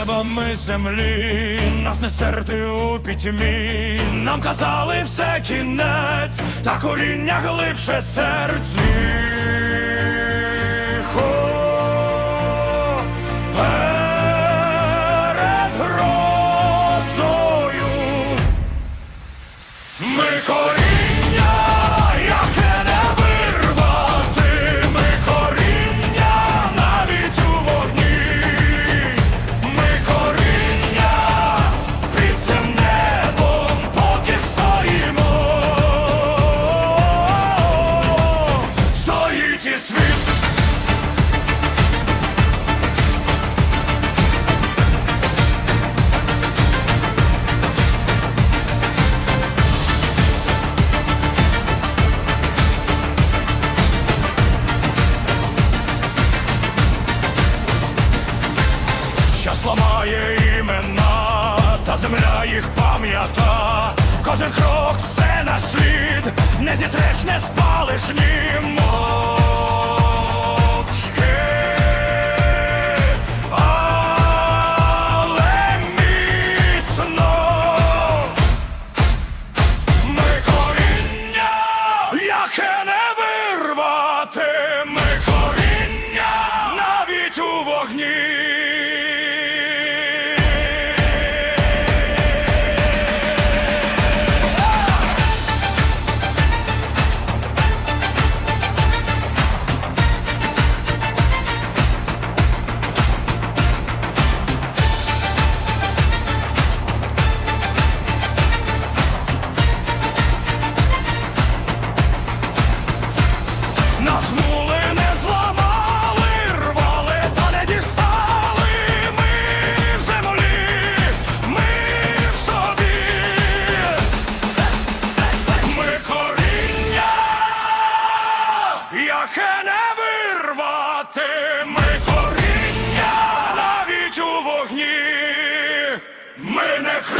силами землі, нас не серти у пітьмі, нам казали все кінець, та коріння глибше. Тихо перед грозою ми Час імена, та земля їх пам'ята, кожен крок це наш слід, не зітреш, не спалиш ні мовчки. Ми коріння, яке не вирвати, ми коріння навіть у вогні. Не зламали, рвали, та не дістали. Ми в землі, ми в собі, ми коріння, яке не вирвати, ми коріння навіть у вогні, ми не хри.